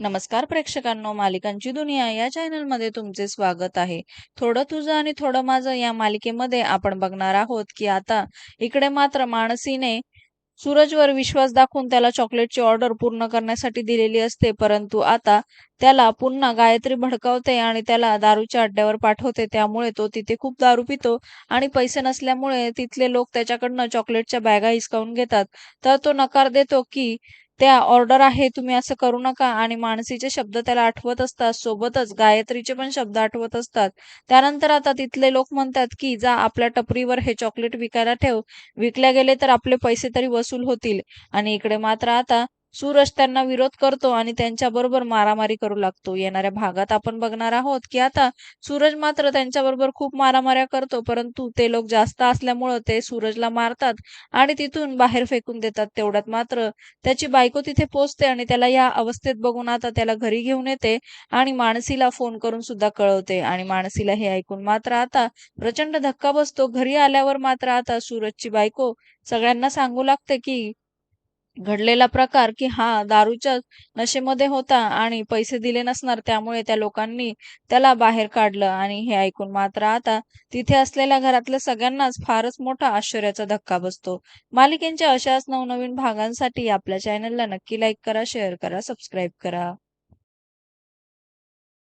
नमस्कार प्रेक्षकांनो मालिकांची दुनिया या चॅनलमध्ये तुमचे स्वागत आहे. थोडं तुझं आणि थोडं माझं या मालिकेमध्ये आपण बघणार आहोत की आता इकडे मात्र मानसीने सूरजवर विश्वास दाखवून त्याला चॉकलेटची ऑर्डर पूर्ण करण्यासाठी दिलेली असते परंतु आता त्याला पुन्हा गायत्री भडकावते आणि त्याला दारूच्या अड्ड्यावर पाठवते. त्यामुळे तो तिथे खूप दारू पितो आणि पैसे नसल्यामुळे तिथले लोक त्याच्याकडनं चॉकलेटच्या बॅगा हिसकावून घेतात. तर तो नकार देतो की त्या ऑर्डर आहे तुम्ही असं करू नका. आणि मानसीचे शब्द त्याला आठवत असतात. सोबतच गायत्रीचे पण शब्द आठवत असतात. त्यानंतर आता तिथले लोक म्हणतात की जा आपल्या टपरीवर हे चॉकलेट विकायला ठेव. विकल्या गेले तर आपले पैसे तरी वसूल होतील. आणि इकडे मात्र आता सूरज त्यांना विरोध करतो आणि त्यांच्याबरोबर मारामारी करू लागतो. येणाऱ्या भागात आपण बघणार आहोत की आता सूरज मात्र त्यांच्याबरोबर खूप मारामाऱ्या करतो परंतु ते लोक जास्त असल्यामुळं ते सूरजला मारतात आणि तिथून बाहेर फेकून देतात. तेवढ्यात मात्र त्याची बायको तिथे पोचते आणि त्याला या अवस्थेत बघून आता त्याला घरी घेऊन येते आणि मानसीला फोन करून सुद्धा कळवते. आणि मानसीला हे ऐकून मात्र आता प्रचंड धक्का बसतो. घरी आल्यावर मात्र आता सूरजची बायको सगळ्यांना सांगू लागते की घडलेला प्रकार की हा दारूच्या नशेमध्ये होता आणि पैसे दिले नसणार त्यामुळे त्या लोकांनी त्याला बाहेर काढलं. आणि हे ऐकून मात्र आता तिथे असलेल्या घरातल्या सगळ्यांनाच फारच मोठा आश्चर्याचा धक्का बसतो. मालिकेंच्या अशाच नवनवीन भागांसाठी आपल्या चॅनलला नक्की लाईक करा शेअर करा सबस्क्राईब करा.